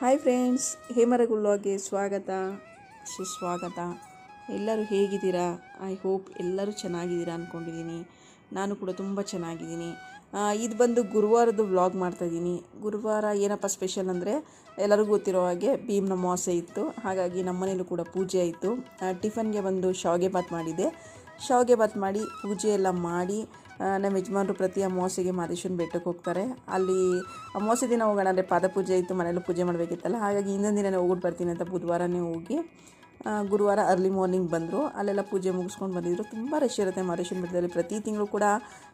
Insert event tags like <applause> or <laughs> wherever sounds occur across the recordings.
Hi friends ಹೇಮರಗುಲ್ವಾಗೆ ಸ್ವಾಗತ. ಸುಸ್ವಾಗತ. ಎಲ್ಲರೂ ಹೇಗಿದ್ದೀರಾ? ಐ ಹೋಪ್ ಎಲ್ಲರೂ ಚೆನ್ನಾಗಿದ್ದೀರಾ ಅಂದ್ಕೊಂಡಿದ್ದೀನಿ ನಾನು ಕೂಡ ತುಂಬ ಚೆನ್ನಾಗಿದ್ದೀನಿ. ಇದು ಬಂದು ಗುರುವಾರದ ವ್ಲಾಗ್ ಮಾಡ್ತಾಯಿದ್ದೀನಿ ಗುರುವಾರ ಏನಪ್ಪ ಸ್ಪೆಷಲ್ ಅಂದರೆ, ಎಲ್ಲರಿಗೂ ಗೊತ್ತಿರೋ ಹಾಗೆ ಭೀಮ್ನ ಅಮಾವಾಸ್ಯೆ ಇತ್ತು. ಹಾಗಾಗಿ ನಮ್ಮ ಮನೇಲೂ ಕೂಡ ಪೂಜೆ ಆಯಿತು. ಟಿಫನ್ಗೆ ಒಂದು ಶಾವಿಗೆ ಬಾತ್ ಮಾಡಿದ್ದೆ. ಶಾವಿಗೆ ಬಾತ್ ಮಾಡಿ ಪೂಜೆ ಎಲ್ಲ ಮಾಡಿ ನಮ್ಮ ಯಜಮಾನರು ಪ್ರತಿ ಅಮಾವಾಸ್ಯೆಗೆ ಮಾದೇಶ್ವರನ ಬೆಟ್ಟಕ್ಕೆ ಹೋಗ್ತಾರೆ. ಅಲ್ಲಿ ಅಮಾವಾಸ್ಯೆ ದಿನ ಹೋಗೋಣ ಅಂದರೆ ಪಾದಪೂಜೆ ಇತ್ತು ಮನೇಲಿ ಪೂಜೆ ಮಾಡಬೇಕಿತ್ತಲ್ಲ. ಹಾಗಾಗಿ ಇನ್ನೊಂದು ದಿನ ಹೋಗ್ಬಿಟ್ಟು ಬರ್ತೀನಿ ಅಂತ ಬುಧವಾರನೇ ಹೋಗಿ ಗುರುವಾರ ಅರ್ಲಿ ಮಾರ್ನಿಂಗ್ ಬಂದರು. ಅಲ್ಲೆಲ್ಲ ಪೂಜೆ ಮುಗಿಸ್ಕೊಂಡು ಬಂದಿದ್ದರು ತುಂಬ ರಶ್ ಇರುತ್ತೆ ಮಾದೇಶ್ವರನ ಬೆಟ್ಟದಲ್ಲಿ. ಪ್ರತಿ ತಿಂಗಳು ಕೂಡ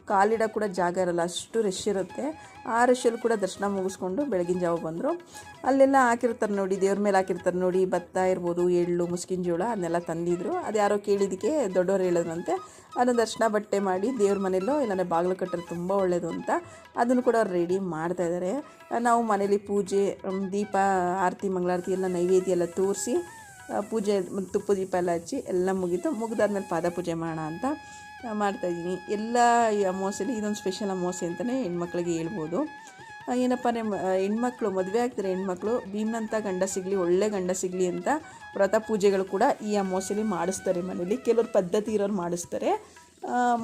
ಕಾಲಿಡ ಕೂಡ ಜಾಗ ಇರಲ್ಲ, ಅಷ್ಟು ರಶ್ ಇರುತ್ತೆ. ಆ ರಶಲ್ಲಿ ಕೂಡ ದರ್ಶನ ಮುಗಿಸ್ಕೊಂಡು ಬೆಳಗಿನ ಜಾವ ಬಂದರು. ಅಲ್ಲೆಲ್ಲ ಹಾಕಿರ್ತಾರೆ ನೋಡಿ, ದೇವ್ರ ಮೇಲೆ ಹಾಕಿರ್ತಾರೆ ನೋಡಿ, ಭತ್ತ ಇರ್ಬೋದು, ಎಳ್ಳು, ಮುಸ್ಕಿನ ಜೋಳ, ಅದನ್ನೆಲ್ಲ ತಂದಿದ್ರು. ಅದು ಯಾರೋ ಕೇಳಿದ್ದಕ್ಕೆ ದೊಡ್ಡವರು ಹೇಳಿದ್ರಂತೆ. ಅದನ್ನು ದರ್ಶನ ಬಟ್ಟೆ ಮಾಡಿ ದೇವ್ರ ಮನೆಯಲ್ಲೋ, ಇಲ್ಲಾಂದರೆ ಬಾಗಿಲು ಕಟ್ಟರೆ ತುಂಬ ಒಳ್ಳೆಯದು ಅಂತ ಅದನ್ನು ಕೂಡ ಅವ್ರು ರೆಡಿ ಮಾಡ್ತಾ ಇದ್ದಾರೆ ನಾವು ಮನೇಲಿ ಪೂಜೆ ದೀಪ, ಆರತಿ, ಮಂಗಳಾರತಿ ಎಲ್ಲ ನೈವೇದ್ಯ ಎಲ್ಲ ತೋರಿಸಿ ಪೂಜೆ, ತುಪ್ಪ ದೀಪ ಎಲ್ಲ ಹಚ್ಚಿ ಎಲ್ಲ ಮುಗೀತು. ಮುಗಿದಾದ್ಮೇಲೆ ಪಾದ ಪೂಜೆ ಮಾಡೋಣ ಅಂತ ಮಾಡ್ತಾಯಿದ್ದೀನಿ ಎಲ್ಲ ಈ ಅಮಾವಾಸ್ಯೆಲಿ ಇದೊಂದು ಸ್ಪೆಷಲ್ ಅಮಾವಾಸ್ಯೆ ಅಂತಲೇ ಹೆಣ್ಮಕ್ಳಿಗೆ ಹೇಳ್ಬೋದು. ಏನಪ್ಪ ಅಂದರೆ ಹೆಣ್ಮಕ್ಳು, ಮದುವೆ ಆಗ್ತಾರೆ ಹೆಣ್ಮಕ್ಳು ಭೀಮ್ನಂಥ ಗಂಡ ಸಿಗಲಿ, ಒಳ್ಳೆ ಗಂಡ ಸಿಗಲಿ ಅಂತ ವ್ರತ ಪೂಜೆಗಳು ಕೂಡ ಈ ಅಮಾವಾಸ್ಯೆಯಲ್ಲಿ ಮಾಡಿಸ್ತಾರೆ ಮನೇಲಿ. ಕೆಲವ್ರು ಪದ್ಧತಿ ಇರೋರು ಮಾಡಿಸ್ತಾರೆ.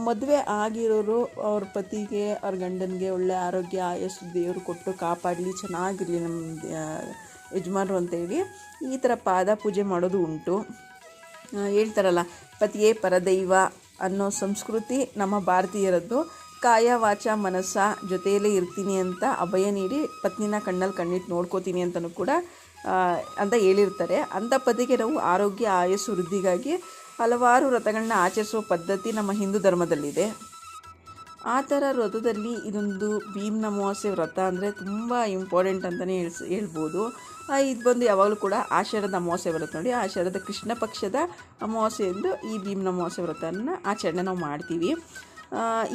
ಮದುವೆ ಆಗಿರೋರು ಅವ್ರ ಪತಿಗೆ, ಅವ್ರ ಗಂಡನಿಗೆ ಒಳ್ಳೆ ಆರೋಗ್ಯ, ಆಯಸ್ಸು ದೇವರು ಕೊಟ್ಟು ಕಾಪಾಡಲಿ, ಚೆನ್ನಾಗಿರಲಿ ನಮ್ಮ ಯಜಮಾನರು ಅಂತೇಳಿ ಈ ಥರ ಪಾದ ಪೂಜೆ ಮಾಡೋದು ಉಂಟು. ಹೇಳ್ತಾರಲ್ಲ, ಪತಿಯೇ ಪರದೈವ ಅನ್ನೋ ಸಂಸ್ಕೃತಿ ನಮ್ಮ ಭಾರತೀಯರದ್ದು. ಕಾಯ, ವಾಚ, ಮನಸ್ಸ ಜೊತೆಯಲ್ಲೇ ಇರ್ತೀನಿ ಅಂತ ಅಭಯ ನೀಡಿ ಪತ್ನಿನ ಕಣ್ಣಲ್ಲಿ ಕಣ್ಣಿಟ್ಟು ನೋಡ್ಕೋತೀನಿ ಅಂತಲೂ ಕೂಡ ಅಂತ ಹೇಳಿರ್ತಾರೆ. ಅಂಥ ಪತಿಗೆ ನಾವು ಆರೋಗ್ಯ, ಆಯಸ್ಸು, ವೃದ್ಧಿಗಾಗಿ ಹಲವಾರು ವ್ರತಗಳನ್ನ ಆಚರಿಸುವ ಪದ್ಧತಿ ನಮ್ಮ ಹಿಂದೂ ಧರ್ಮದಲ್ಲಿದೆ. ಆ ಥರ ವ್ರತದಲ್ಲಿ ಇದೊಂದು ಭೀಮ್ನ ಅಮಾವಾಸ್ಯೆ ವ್ರತ ಅಂದರೆ ತುಂಬ ಇಂಪಾರ್ಟೆಂಟ್ ಅಂತಲೇ ಹೇಳ್ಸ್, ಹೇಳ್ಬೋದು. ಇದು ಬಂದು ಯಾವಾಗಲೂ ಕೂಡ ಆಷಾಢದ ಅಮಾವಾಸ್ಯೆ ವ್ರತ ನೋಡಿ. ಆಷಾಢದ ಕೃಷ್ಣ ಪಕ್ಷದ ಅಮಾವಾಸ್ಯೆ ಎಂದು ಈ ಭೀಮ್ನ ಅಮಾವಾಸ್ಯೆ ವ್ರತವನ್ನು ಆಚರಣೆ ನಾವು ಮಾಡ್ತೀವಿ.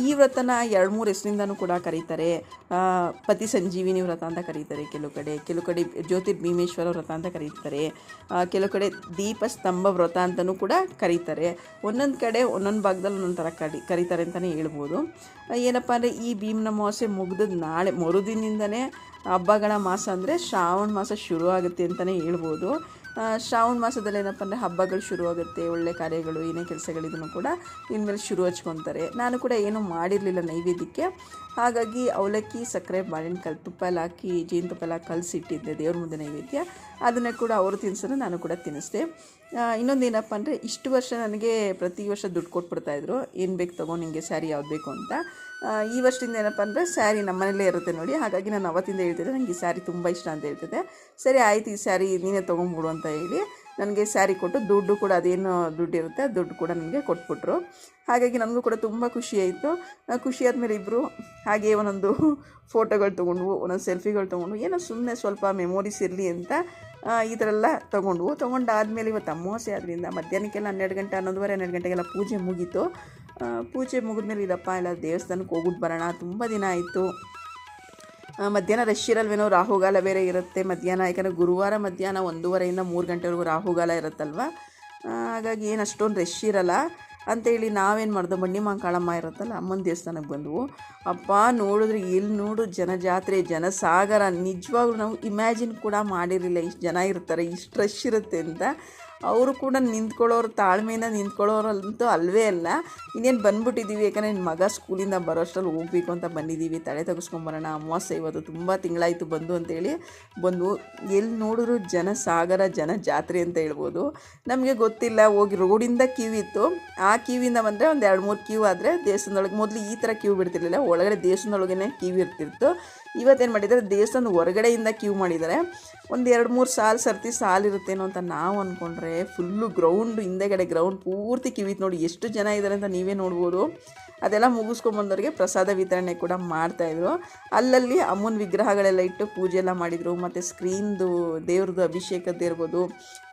ಈ ವ್ರತನ ಎರಡು ಮೂರು ಹೆಸರಿಂದನೂ ಕೂಡ ಕರೀತಾರೆ. ಪತಿ ಸಂಜೀವಿನಿ ವ್ರತ ಅಂತ ಕರೀತಾರೆ ಕೆಲವು ಕಡೆ. ಕೆಲವು ಕಡೆ ಜ್ಯೋತಿರ್ಭೀಮೇಶ್ವರ ವ್ರತ ಅಂತ ಕರೀತಾರೆ. ಕೆಲವು ಕಡೆ ದೀಪಸ್ತಂಭ ವ್ರತ ಅಂತಲೂ ಕೂಡ ಕರೀತಾರೆ. ಒಂದೊಂದು ಕಡೆ ಒಂದೊಂದು ಭಾಗದಲ್ಲಿ ಒಂದೊಂದು ಥರ ಕಡಿ ಕರೀತಾರೆ ಅಂತಲೇ ಹೇಳ್ಬೋದು. ಏನಪ್ಪ ಅಂದರೆ ಈ ಭೀಮನ ಮಾಸೆ ಮುಗಿದು ನಾಳೆ ಮರುದಿನಿಂದನೇ ಹಬ್ಬಗಳ ಮಾಸ ಅಂದರೆ ಶ್ರಾವಣ ಮಾಸ ಶುರು ಆಗುತ್ತೆ ಅಂತಲೇ ಹೇಳ್ಬೋದು. ಶ್ರಾವಣ ಮಾಸದಲ್ಲಿ ಏನಪ್ಪ ಅಂದರೆ ಹಬ್ಬಗಳು ಶುರುವಾಗುತ್ತೆ ಒಳ್ಳೆ ಕಾರ್ಯಗಳು, ಏನೇ ಕೆಲಸಗಳಿದನ್ನು ಕೂಡ ಇನ್ಮೇಲೆ ಶುರು ಹಚ್ಕೊತಾರೆ. ನಾನು ಕೂಡ ಏನೂ ಮಾಡಿರಲಿಲ್ಲ ನೈವೇದ್ಯಕ್ಕೆ. ಹಾಗಾಗಿ ಅವಲಕ್ಕಿ, ಸಕ್ಕರೆ, ಬಾಳೆಹಣ್ಣು ತುಪ್ಪ ಎಲ್ಲ ಹಾಕಿ ಜೇನುತುಪ್ಪ ಎಲ್ಲ ಕಲಸಿಟ್ಟಿದ್ದೆ ದೇವ್ರ ಮುಂದೆ ನೈವೇದ್ಯ. ಅದನ್ನೇ ಕೂಡ ಅವರು ತಿನ್ಸೋದು ನಾನು ಕೂಡ ತಿನ್ನಿಸ್ದೆ. ಇನ್ನೊಂದು ಏನಪ್ಪ ಅಂದರೆ ಇಷ್ಟು ವರ್ಷ ನನಗೆ ಪ್ರತಿ ವರ್ಷ ದುಡ್ಡು ಕೊಟ್ಬಿಡ್ತಾಯಿದ್ರು ಏನು ಬೇಕು ತಗೋ ನಿಮಗೆ ಸ್ಯಾರಿ ಯಾವ್ದು ಬೇಕು ಅಂತ. ಈ ವರ್ಷದಿಂದ ಏನಪ್ಪ ಅಂದರೆ ಸ್ಯಾರಿ ನಮ್ಮ ಮನೇಲೇ ಇರುತ್ತೆ ನೋಡಿ. ಹಾಗಾಗಿ ನಾನು ಅವತ್ತಿಂದ ಹೇಳ್ತಿದ್ದೆ ನನಗೆ ಈ ಸ್ಯಾರಿ ತುಂಬ ಇಷ್ಟ ಅಂತ ಹೇಳ್ತಿದ್ದೆ. ಸರಿ, ಆಯ್ತು ಈ ಸ್ಯಾರಿ ನೀನೇ ತೊಗೊಂಬಿಡು ಅಂತ ಹೇಳಿ ನನಗೆ ಸ್ಯಾರಿ ಕೊಟ್ಟು ದುಡ್ಡು ಕೂಡ ಅದೇನು ದುಡ್ಡು ಇರುತ್ತೆ, ಆ ದುಡ್ಡು ಕೂಡ ನನಗೆ ಕೊಟ್ಬಿಟ್ರು. ಹಾಗಾಗಿ ನನಗೂ ಕೂಡ ತುಂಬ ಖುಷಿ ಆಯಿತು. ಖುಷಿ ಆದಮೇಲೆ ಇಬ್ಬರು ಹಾಗೆ ಒಂದೊಂದು <laughs> ಫೋಟೋಗಳು ತೊಗೊಂಡ್ವು, ಒಂದೊಂದು ಸೆಲ್ಫಿಗಳು ತೊಗೊಂಡು ಏನೋ ಸುಮ್ಮನೆ ಸ್ವಲ್ಪ ಮೆಮೊರೀಸ್ ಇರಲಿ ಅಂತ ಈ ಥರ ಎಲ್ಲ ತೊಗೊಂಡು, ತೊಗೊಂಡಾದ್ಮೇಲೆ ಇವತ್ತು ಅಮಾವಾಸ್ಯೆ ಆದ್ದರಿಂದ ಮಧ್ಯಾಹ್ನಕ್ಕೆಲ್ಲ ಹನ್ನೆರಡು ಗಂಟೆ, ಹನ್ನೊಂದುವರೆ, ಹನ್ನೆರಡು ಗಂಟೆಗೆಲ್ಲ ಪೂಜೆ ಮುಗೀತು. ಪೂಜೆ ಮುಗಿದ್ಮೇಲೆ ಇದಪ್ಪ, ಎಲ್ಲ ದೇವಸ್ಥಾನಕ್ಕೆ ಹೋಗ್ಬಿಟ್ಟು ಬರೋಣ, ತುಂಬ ದಿನ ಆಯಿತು. ಮಧ್ಯಾಹ್ನ ರಶ್ ಇರಲ್ವೇನೋ, ರಾಹುಗಾಲ ಬೇರೆ ಇರುತ್ತೆ. ಮಧ್ಯಾಹ್ನ, ಯಾಕಂದರೆ ಗುರುವಾರ ಮಧ್ಯಾಹ್ನ ಒಂದೂವರೆಯಿಂದ ಮೂರು ಗಂಟೆವರೆಗೂ ರಾಹುಗಾಲ ಇರುತ್ತಲ್ವ? ಹಾಗಾಗಿ ಏನು ಅಷ್ಟೊಂದು ರಶ್ ಇರಲ್ಲ. ಅಂತೇಳಿ ನಾವೇನು ಮಾಡ್ದೋ? ಬಂಡಿ ಕಾಳಮ್ಮ ಇರುತ್ತಲ್ಲ, ಅಮ್ಮನ ದೇವಸ್ಥಾನಕ್ಕೆ ಬಂದವು. ಅಪ್ಪ, ನೋಡಿದ್ರೆ ಎಲ್ಲಿ ನೋಡು ಜನ ಜಾತ್ರೆ ಜನಸಾಗರ, ನಿಜವಾಗ್ಲೂ ನಾವು ಇಮ್ಯಾಜಿನ್ ಕೂಡ ಮಾಡಿರಲಿಲ್ಲ. ಇಷ್ಟು ಜನ ಇರ್ತಾರೆ, ಇಷ್ಟು ರಶ್ ಇರುತ್ತೆ ಅಂತ. ಅವರು ಕೂಡ ನಿಂತ್ಕೊಳ್ಳೋರು, ತಾಳ್ಮೆಯಿಂದ ನಿಂತ್ಕೊಳ್ಳೋರಂತೂ ಅಲ್ವೇ ಅಲ್ಲ. ಇನ್ನೇನು ಬಂದ್ಬಿಟ್ಟಿದ್ದೀವಿ ಯಾಕಂದರೆ ನಿನ್ನ ಮಗ ಸ್ಕೂಲಿಂದ ಬರೋ ಅಷ್ಟರಲ್ಲಿ ಹೋಗ್ಬೇಕು ಅಂತ ಬಂದಿದ್ದೀವಿ ತಲೆ ತೆಗೆಸ್ಕೊಂಬರೋಣ, ಅಮಾವಾಸ್ಯೆ ಇವತ್ತು ತುಂಬ ತಿಂಗಳಾಯಿತು ಬಂದು ಅಂತೇಳಿ ಬಂದು ಎಲ್ಲಿ ನೋಡಿದ್ರು ಜನ ಸಾಗರ ಜನ ಜಾತ್ರೆ ಅಂತ ಹೇಳ್ಬೋದು. ನಮಗೆ ಗೊತ್ತಿಲ್ಲ, ಹೋಗಿ ರೋಡಿಂದ ಕ್ಯೂ ಇತ್ತು. ಆ ಕ್ಯೂವಿಂದ ಬಂದರೆ ಒಂದು ಎರಡು ಮೂರು ಕ್ಯೂ ಆದರೆ ದೇವಸ್ಥಾನದೊಳಗೆ ಮೊದಲು ಈ ಥರ ಕ್ಯೂ ಬಿಡ್ತಿರ್ಲಿಲ್ಲ. ಒಳಗಡೆ ದೇವಸ್ಥಾನದೊಳಗೇ ಕ್ಯೂ ಇರ್ತಿತ್ತು. ಇವತ್ತೇನು ಮಾಡಿದ್ದಾರೆ? ದೇವಸ್ಥಾನದ ಹೊರಗಡೆಯಿಂದ ಕ್ಯೂ ಮಾಡಿದ್ದಾರೆ. ಒಂದು ಎರಡು ಮೂರು ಸಾಲು ಸರ್ತಿ ಸಾಲಿರುತ್ತೇನೋ ಅಂತ ನಾವು ಅಂದ್ಕೊಂಡ್ರೆ ಫುಲ್ಲು ಗ್ರೌಂಡ್ ಹಿಂದೆಗಡೆ ಗ್ರೌಂಡ್ ಪೂರ್ತಿ ಕಿವಿತ್ ನೋಡಿ ಎಷ್ಟು ಜನ ಇದ್ದಾರೆ ಅಂತ ನೀವೇ ನೋಡ್ಬೋದು. ಅದೆಲ್ಲ ಮುಗಿಸ್ಕೊಂಬಂದವ್ರಿಗೆ ಪ್ರಸಾದ ವಿತರಣೆ ಕೂಡ ಮಾಡ್ತಾಯಿದ್ರು ಅಲ್ಲಲ್ಲಿ ಅಮ್ಮನ ವಿಗ್ರಹಗಳೆಲ್ಲ ಇಟ್ಟು ಪೂಜೆ ಎಲ್ಲ ಮಾಡಿದರು, ಮತ್ತು ಸ್ಕ್ರೀನ್ದು ದೇವ್ರದ್ದು ಅಭಿಷೇಕದ್ದು ಇರ್ಬೋದು,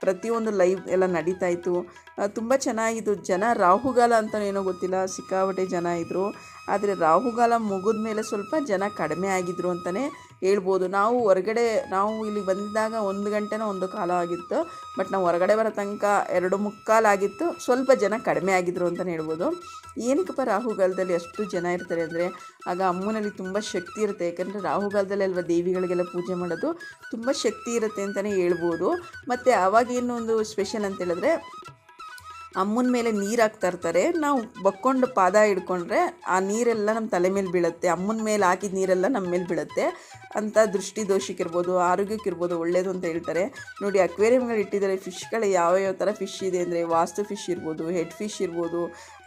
ಪ್ರತಿಯೊಂದು ಲೈವ್ ಎಲ್ಲ ನಡೀತಾ ಇತ್ತು. ತುಂಬ ಚೆನ್ನಾಗಿತ್ತು. ಜನ ರಾಹುಗಾಲ ಅಂತ ಏನೋ ಗೊತ್ತಿಲ್ಲ, ಸಿಕ್ಕಾಪಟ್ಟೆ ಜನ ಇದ್ದರು ಆದರೆ ರಾಹುಗಾಲ ಮುಗಿದ ಮೇಲೆ ಸ್ವಲ್ಪ ಜನ ಕಡಿಮೆ ಆಗಿದ್ರು ಅಂತಲೇ ಹೇಳ್ಬೋದು. ನಾವು ಹೊರಗಡೆ, ನಾವು ಇಲ್ಲಿ ಬಂದಿದ್ದಾಗ ಒಂದು ಗಂಟೆನೋ ಒಂದು ಕಾಲ ಆಗಿತ್ತು. ಬಟ್ ನಾವು ಹೊರಗಡೆ ಬರೋ ತನಕ ಎರಡು ಮುಕ್ಕಾಲಾಗಿತ್ತು ಸ್ವಲ್ಪ ಜನ ಕಡಿಮೆ ಆಗಿದ್ರು ಅಂತಲೇ ಹೇಳ್ಬೋದು. ಏನಕ್ಕಪ್ಪ ರಾಹುಗಾಲದಲ್ಲಿ ಅಷ್ಟು ಜನ ಇರ್ತಾರೆ ಅಂದರೆ, ಆಗ ಅಮ್ಮನಲ್ಲಿ ತುಂಬ ಶಕ್ತಿ ಇರುತ್ತೆ. ಯಾಕಂದರೆ ರಾಹುಗಾಲದಲ್ಲಿ ಅಲ್ವಾ ದೇವಿಗಳಿಗೆಲ್ಲ ಪೂಜೆ ಮಾಡೋದು? ತುಂಬ ಶಕ್ತಿ ಇರುತ್ತೆ ಅಂತಲೇ ಹೇಳ್ಬೋದು. ಮತ್ತು ಅವಾಗೇನು ಒಂದು ಸ್ಪೆಷಲ್ ಅಂತ ಹೇಳಿದ್ರೆ ಅಮ್ಮನ ಮೇಲೆ ನೀರು ಹಾಕ್ತಾ ಇರ್ತಾರೆ. ನಾವು ಬಕ್ಕೊಂಡು ಪಾದ ಹಿಡ್ಕೊಂಡ್ರೆ ಆ ನೀರೆಲ್ಲ ನಮ್ಮ ತಲೆ ಮೇಲೆ ಬೀಳುತ್ತೆ. ಅಮ್ಮನ ಮೇಲೆ ಹಾಕಿದ ನೀರೆಲ್ಲ ನಮ್ಮ ಮೇಲೆ ಬೀಳುತ್ತೆ. ಅಂತ ದೃಷ್ಟಿ ದೋಷಕ್ಕಿರ್ಬೋದು ಆರೋಗ್ಯಕ್ಕಿರ್ಬೋದು ಒಳ್ಳೆಯದು ಅಂತ ಹೇಳ್ತಾರೆ. ನೋಡಿ ಅಕ್ವೇರಿಯಮ್ಗಳು ಇಟ್ಟಿದ್ದಾರೆ. ಫಿಶ್ಗಳು ಯಾವ ಯಾವ ಥರ ಫಿಶ್ ಇದೆ ಅಂದರೆ ವಾಸ್ತು ಫಿಶ್ ಇರ್ಬೋದು, ಹೆಡ್ ಫಿಶ್ ಇರ್ಬೋದು,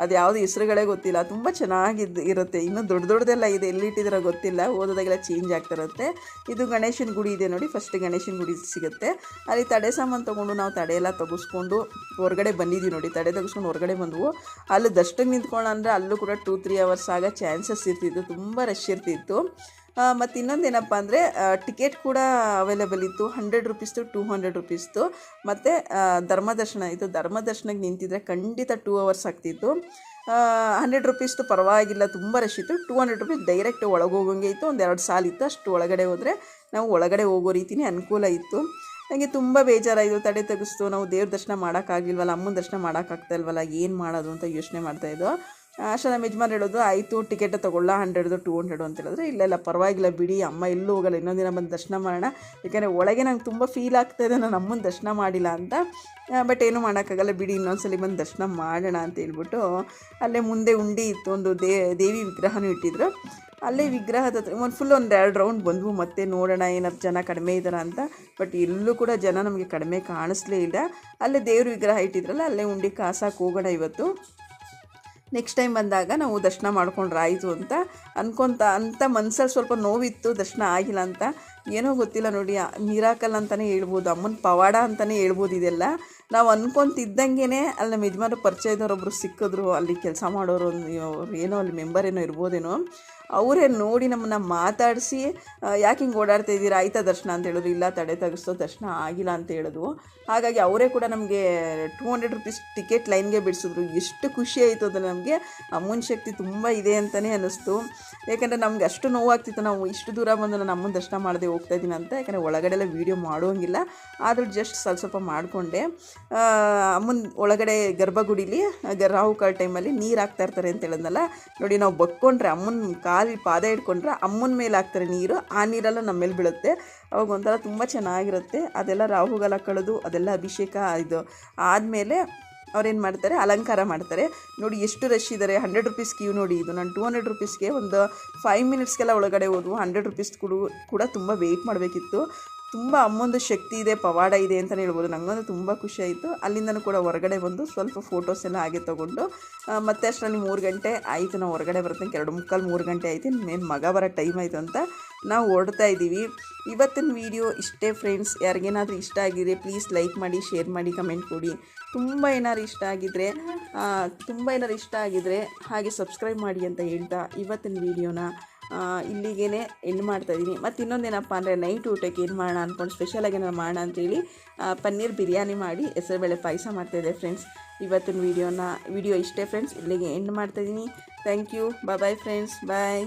ಅದು ಯಾವುದು ಹೆಸರುಗಳೇ ಗೊತ್ತಿಲ್ಲ. ತುಂಬ ಚೆನ್ನಾಗಿದ್ದು ಇರುತ್ತೆ. ಇನ್ನೂ ದೊಡ್ಡ ದೊಡ್ಡದೆಲ್ಲ ಇದೆ. ಎಲ್ಲಿ ಇಟ್ಟಿದ್ದೀರೋ ಗೊತ್ತಿಲ್ಲ. ಓದೋದಾಗೆಲ್ಲ ಚೇಂಜ್ ಆಗ್ತಿರುತ್ತೆ ಇದು ಗಣೇಶನ ಗುಡಿ ಇದೆ ನೋಡಿ. ಫಸ್ಟ್ ಗಣೇಶನ ಗುಡಿ ಸಿಗುತ್ತೆ. ಅಲ್ಲಿ ತಡೆ ಸಾಮಾನು ತೊಗೊಂಡು ನಾವು ತಡೆ ಎಲ್ಲ ತೆಗೆಸ್ಕೊಂಡು ಹೊರಗಡೆ ಬಂದಿದ್ದೀವಿ ನೋಡಿ ತಡೆ ತೆಗೆಸ್ಕೊಂಡು ಹೊರಗಡೆ ಬಂದವು. ಅಲ್ಲಿ ದಷ್ಟಕ್ಕೆ ನಿಂತ್ಕೊಳ್ಳೋ ಅಂದರೆ ಅಲ್ಲೂ ಕೂಡ ಟೂ ತ್ರೀ ಅವರ್ಸ್ ಆಗ ಚಾನ್ಸಸ್ ಇರ್ತಿತ್ತು, ತುಂಬ ರಶ್ ಇರ್ತಿತ್ತು. ಮತ್ತು ಇನ್ನೊಂದೇನಪ್ಪ ಅಂದರೆ ಟಿಕೆಟ್ ಕೂಡ ಅವೈಲೇಬಲ್ ಇತ್ತು. ಹಂಡ್ರೆಡ್ ರುಪೀಸ್ದು ಟೂ ಹಂಡ್ರೆಡ್ ರುಪೀಸ್ದು ಮತ್ತು ಧರ್ಮದರ್ಶನ ಇತ್ತು ಧರ್ಮದರ್ಶನಕ್ಕೆ ನಿಂತಿದ್ರೆ ಖಂಡಿತ ಟೂ ಅವರ್ಸ್ ಆಗ್ತಿತ್ತು. ಹಂಡ್ರೆಡ್ ರುಪೀಸ್ದು ಪರವಾಗಿಲ್ಲ, ತುಂಬ ರಶ್ ಇತ್ತು. ಟೂ ಹಂಡ್ರೆಡ್ ರುಪೀಸ್ ಡೈರೆಕ್ಟ್ ಒಳಗೆ ಹೋಗೋಂಗೆ ಇತ್ತು. ಒಂದು ಎರಡು ಸಾಲ ಇತ್ತು. ಅಷ್ಟು ಒಳಗಡೆ ಹೋದರೆ ನಾವು ಒಳಗಡೆ ಹೋಗೋ ರೀತಿಯೇ ಅನುಕೂಲ ಇತ್ತು. ನನಗೆ ತುಂಬ ಬೇಜಾರಾಯಿತು. ತಡೆ ತೆಗೆಸ್ತು ನಾವು ದೇವ್ರ ದರ್ಶನ ಮಾಡೋಕ್ಕಾಗಿಲ್ವಲ್ಲ ಅಮ್ಮನ ದರ್ಶನ ಮಾಡೋಕ್ಕಾಗ್ತಾ ಇಲ್ವಲ್ಲ, ಏನು ಮಾಡೋದು ಅಂತ ಯೋಚನೆ ಮಾಡ್ತಾಯಿದ್ದೋ ಅಷ್ಟ ನಮ್ಮ ಯಜಮಾನ್ ಹೇಳೋದು, ಆಯಿತು ಟಿಕೆಟ್ ತೊಗೊಳ್ಳ ಹಂಡ್ರೆಡ್ದು ಟೂ ಹಂಡ್ರೆಡು ಅಂತ ಹೇಳಿದ್ರೆ, ಇಲ್ಲ ಇಲ್ಲ, ಪರವಾಗಿಲ್ಲ ಬಿಡಿ, ಅಮ್ಮ ಎಲ್ಲೂ ಹೋಗಲ್ಲ ಇನ್ನೊಂದಿನ ದಿನ ಬಂದು ದರ್ಶನ ಮಾಡೋಣ. ಯಾಕೆಂದರೆ ಒಳಗೆ ನಂಗೆ ತುಂಬ ಫೀಲ್ ಆಗ್ತಾಯಿದೆ ನಾನು ಅಮ್ಮನ ದರ್ಶನ ಮಾಡಿಲ್ಲ ಅಂತ. ಬಟ್ ಏನೂ ಮಾಡೋಕ್ಕಾಗಲ್ಲ, ಬಿಡಿ, ಇನ್ನೊಂದ್ಸಲಿ ಬಂದು ದರ್ಶನ ಮಾಡೋಣ ಅಂತ ಹೇಳ್ಬಿಟ್ಟು, ಅಲ್ಲೇ ಮುಂದೆ ಉಂಡಿ ಇತ್ತು ಒಂದು ದೇವಿ ವಿಗ್ರಹನೂ ಇಟ್ಟಿದ್ರು. ಅಲ್ಲೇ ವಿಗ್ರಹದ ಹತ್ರ ಒಂದು ಫುಲ್ ಒಂದು ಎರಡು ರೌಂಡ್ ಬಂದ್ವು. ಮತ್ತೆ ನೋಡೋಣ ಏನಾದ್ರು ಜನ ಕಡಿಮೆ ಇದ್ದಾರ ಅಂತ. ಬಟ್ ಎಲ್ಲೂ ಕೂಡ ಜನ ನಮಗೆ ಕಡಿಮೆ ಕಾಣಿಸ್ಲೇ ಇಲ್ಲ. ಅಲ್ಲೇ ದೇವ್ರ ವಿಗ್ರಹ ಇಟ್ಟಿದ್ರಲ್ಲ, ಅಲ್ಲೇ ಉಂಡಿ ಕಾಸಾಕ್ ಹೋಗೋಣ ಇವತ್ತು. ನೆಕ್ಸ್ಟ್ ಟೈಮ್ ಬಂದಾಗ ನಾವು ದರ್ಶನ ಮಾಡ್ಕೊಂಡ್ರಾಯಿತು ಅಂತ. ಅನ್ಕೊತ ಅಂತ ಮನ್ಸಲ್ಲಿ ಸ್ವಲ್ಪ ನೋವಿತ್ತು, ದರ್ಶನ ಆಗಿಲ್ಲ ಅಂತ. ಏನೋ ಗೊತ್ತಿಲ್ಲ ನೋಡಿ ಮಿರಾಕಲ್ ಅಂತಲೇ ಹೇಳ್ಬೋದು, ಅಮ್ಮನ ಪವಾಡ ಅಂತಲೇ ಹೇಳ್ಬೋದು ಇದೆಲ್ಲ. ನಾವು ಅಂದ್ಕೊಂತಿದ್ದಂಗೆ ಅಲ್ಲಿ ನಮ್ಮ ಯಜಮಾನ ಪರಿಚಯದವರೊಬ್ಬರು ಸಿಕ್ಕಿದ್ರು, ಅಲ್ಲಿ ಕೆಲಸ ಮಾಡೋರು ಏನೋ ಅಲ್ಲಿ ಮೆಂಬರ್ ಏನೋ ಇರ್ಬೋದೇನೋ. ಅವರೇ ನೋಡಿ ನಮ್ಮನ್ನು ಮಾತಾಡಿಸಿ ಯಾಕೆ ಹಿಂಗೆ ಓಡಾಡ್ತಾ ಇದ್ದೀರಾ? ಆಯ್ತಾ ದರ್ಶನ ಅಂತ ಹೇಳಿದ್ರು. ಇಲ್ಲ, ತಡೆ ತಗಿಸೋ ದರ್ಶನ ಆಗಿಲ್ಲ ಅಂತ ಹೇಳಿದ್ವು ಹಾಗಾಗಿ ಅವರೇ ಕೂಡ ನಮಗೆ ಟೂ ಹಂಡ್ರೆಡ್ ರುಪೀಸ್ ಟಿಕೆಟ್ ಲೈನ್ಗೆ ಬಿಡಿಸಿದ್ರು. ಎಷ್ಟು ಖುಷಿ ಆಯಿತು ಅಂದರೆ ನಮಗೆ ಅಮ್ಮನ ಶಕ್ತಿ ತುಂಬ ಇದೆ ಅಂತಲೇ ಅನ್ನಿಸ್ತು ಯಾಕಂದರೆ ನಮ್ಗೆ ಅಷ್ಟು ನೋವಾಗ್ತಿತ್ತು. ನಾವು ಇಷ್ಟು ದೂರ ಬಂದು ನಾನು ದರ್ಶನ ಮಾಡದೆ ಹೋಗ್ತಾ ಇದ್ದೀನಿ ಅಂತ. ಯಾಕಂದರೆ ಒಳಗಡೆ ಎಲ್ಲ ವೀಡಿಯೋ ಮಾಡೋಂಗಿಲ್ಲ. ಆದರೂ ಜಸ್ಟ್ ಸ್ವಲ್ಪ ಸ್ವಲ್ಪ ಮಾಡಿಕೊಂಡೆ. ಅಮ್ಮನ ಒಳಗಡೆ ಗರ್ಭಗುಡಿಲಿ ರಾಹು ಕಾಲ ಟೈಮಲ್ಲಿ ನೀರು ಹಾಕ್ತಾ ಇರ್ತಾರೆ ಅಂತ ಹೇಳಿದ್ನಲ್ಲ. ನೋಡಿ ನಾವು ಬಕ್ಕೊಂಡ್ರೆ ಅಮ್ಮನ ಕಾಲಿ ಪಾದ ಇಟ್ಕೊಂಡ್ರೆ ಅಮ್ಮನ ಮೇಲೆ ಹಾಕ್ತಾರೆ ನೀರು. ಆ ನೀರೆಲ್ಲ ನಮ್ಮ ಮೇಲೆ ಬೀಳುತ್ತೆ. ಅವಾಗ ಒಂಥರ ತುಂಬ ಚೆನ್ನಾಗಿರುತ್ತೆ. ಅದೆಲ್ಲ ರಾಹುಗಾಲ ಕಳೆದು ಅದೆಲ್ಲ ಅಭಿಷೇಕ ಇದು ಆದಮೇಲೆ ಅವ್ರೇನು ಮಾಡ್ತಾರೆ? ಅಲಂಕಾರ ಮಾಡ್ತಾರೆ. ನೋಡಿ, ಎಷ್ಟು ರಶ್ ಇದ್ದಾರೆ ಹಂಡ್ರೆಡ್ ರುಪೀಸ್ ಕ್ಯೂ ನೋಡಿ, ಇದು ನಾನು ಟೂ ಹಂಡ್ರೆಡ್ ರುಪೀಸ್ಗೆ ಒಂದು ಫೈವ್ ಮಿನಿಟ್ಸ್ಗೆಲ್ಲ ಒಳಗಡೆ ಹೋದ್ವು. ಹಂಡ್ರೆಡ್ ರುಪೀಸ್ ಕೂಡ ಕೂಡ ತುಂಬ ವೆಯ್ಟ್ ಮಾಡಬೇಕಿತ್ತು. ತುಂಬ ಅಮ್ಮೊಂದು ಶಕ್ತಿ ಇದೆ, ಪವಾಡ ಇದೆ ಅಂತಲೇ ಹೇಳ್ಬೋದು. ನನಗಂತೂ ತುಂಬ ಖುಷಿ ಆಯಿತು. ಅಲ್ಲಿಂದನೂ ಕೂಡ ಹೊರಗಡೆ ಬಂದು ಸ್ವಲ್ಪ ಫೋಟೋಸ್ ಎಲ್ಲ ಹಾಗೆ ತೊಗೊಂಡು ಮತ್ತೆ ಅಷ್ಟರಲ್ಲಿ ಮೂರು ಗಂಟೆ ಆಯಿತು. ನಾವು ಹೊರಗಡೆ ಬರ್ತಂಗೆ ಎರಡು ಮುಕ್ಕಾಲು ಮೂರು ಗಂಟೆ ಆಯಿತು. ಮೇನ್ ಮಗ ಬರೋ ಟೈಮ್ ಆಯಿತು ಅಂತ ನಾವು ಓಡ್ತಾ ಇದ್ದೀವಿ. ಇವತ್ತಿನ ವೀಡಿಯೋ ಇಷ್ಟೇ ಫ್ರೆಂಡ್ಸ್ ಯಾರಿಗೇನಾದರೂ ಇಷ್ಟ ಆಗಿದೆ ಪ್ಲೀಸ್ ಲೈಕ್ ಮಾಡಿ ಶೇರ್ ಮಾಡಿ ಕಮೆಂಟ್ ಕೊಡಿ. ತುಂಬ ಏನಾದ್ರು ಇಷ್ಟ ಆಗಿದ್ರೆ ತುಂಬ ಏನಾದ್ರು ಇಷ್ಟ ಆಗಿದ್ರೆ ಹಾಗೆ ಸಬ್ಸ್ಕ್ರೈಬ್ ಮಾಡಿ ಅಂತ ಹೇಳ್ತಾ ಇವತ್ತಿನ ವೀಡಿಯೋನ ಇಲ್ಲಿಗೇ ಎಂಡ್ ಮಾಡ್ತಾ ಇದ್ದೀನಿ. ಮತ್ತು ಇನ್ನೊಂದೇನಪ್ಪ ಅಂದರೆ ನೈಟ್ ಊಟಕ್ಕೆ ಏನು ಮಾಡೋಣ ಅಂದ್ಕೊಂಡು ಸ್ಪೆಷಲಾಗಿ ಏನಾರು ಮಾಡೋಣ ಅಂತೇಳಿ ಪನ್ನೀರ್ ಬಿರಿಯಾನಿ ಮಾಡಿ ಹೆಸರುಬೇಳೆ ಪಾಯಸ ಮಾಡ್ತಾಯಿದ್ದೆ ಫ್ರೆಂಡ್ಸ್ ಇವತ್ತಿನ ವೀಡಿಯೋನ ವಿಡಿಯೋ ಇಷ್ಟೇ ಫ್ರೆಂಡ್ಸ್ ಇಲ್ಲಿಗೆ ಎಂಡ್ ಮಾಡ್ತಾಯಿದ್ದೀನಿ thank you bye friends bye